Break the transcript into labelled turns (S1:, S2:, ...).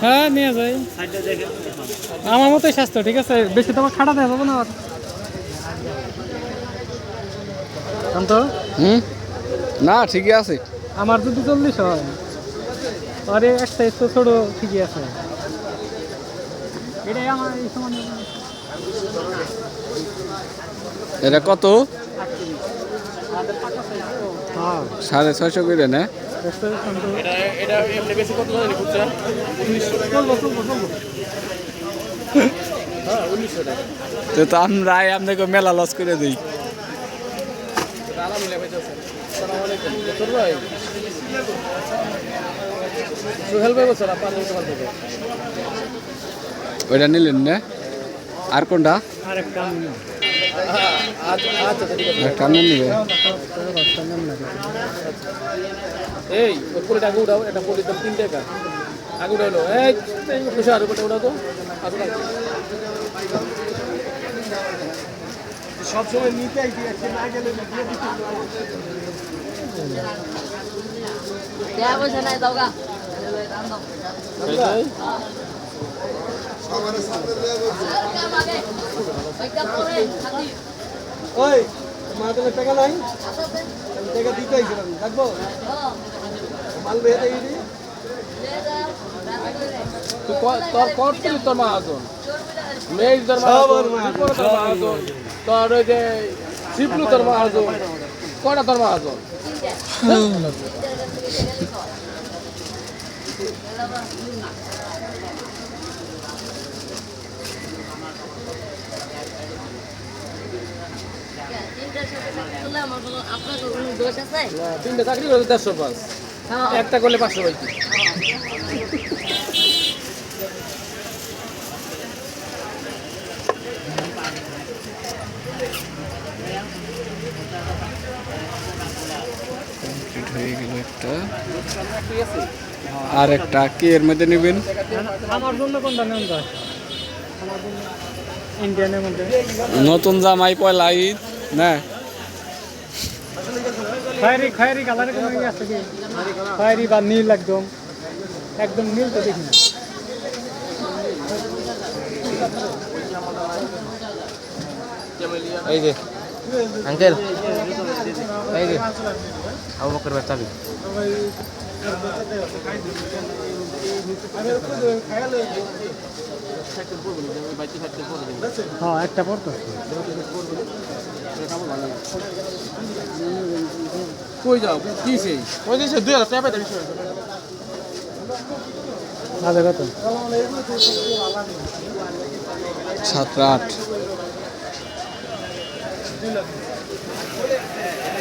S1: হ্যাঁ নিয়ে যাই। আমার মতোই স্বাস্থ্য, ঠিক আছে? বেশি তোমার খাটা দেওয়া যাবে না আর
S2: হুম? না, ঠিকই আছে।
S1: আমার যদি চল্লিশ হয় আরে একটা তো ছোট ঠিকই আছে।
S2: এটা কত?
S1: হ্যাঁ।
S2: সাড়ে ছয়শো করে না?
S3: হ্যাঁ
S2: তো তো আমরা আপনাকে মেলা লস করে দিই।
S3: আসসালামু আলাইকুম। ডক্টর ভাই। সোহেল ভাই বলছেন আপনার দোকান থেকে
S2: ওইটা নিলেন না? আর কোনটা?
S1: আর একটা
S3: আচ্ছা আচ্ছা ঠিক আছে।
S2: একটা নিবে।
S3: এই ওই পুরোটা উঠাও এটা পুরো দাম তিন টাকা আগে উঠালো এই আর উপরে উঠাও তো। আসুন সব সময় নিতে আইছি আজকে না গেলে ওই মা তোমার টাকা নাই। টাকা দিতে আইছিলাম থাকব মাল বেয়ে দেই দি তোর তোর মাহাজন মেঘ তোর মাহাজন তোর মাহাজন তোর ওই যে শিবলু তোর কটা তোর মাহাজন
S4: আপনার কোনো দোষ আছে
S3: তিনটে চাকরি করে দেড়শো পাঁচ
S4: হ্যাঁ।
S3: একটা করলে পাঁচশো পাইছি
S2: হয়ে গেল একটা। আর একটা কি এর মধ্যে নেবেন?
S1: আমার জন্য কোনটা নেন যায় আমার জন্য ইন্ডিয়ানের মধ্যে।
S2: নতুন জামাই পয়লা ঈদ না?
S1: খয়েরি খয়েরি কালারের কোনো ইয়ে আছে কি? খয়েরি বা নীল একদম। একদম নীল তো দেখি না।
S5: এই যে আঙ্কেল আবু বকর ভাই চাবি
S1: হ্যাঁ একটা পড়তো
S3: কই যাও? কি সেই?
S5: ওই যে দুই হাজার টাকা পাইতে
S2: সাত আট Bismillah.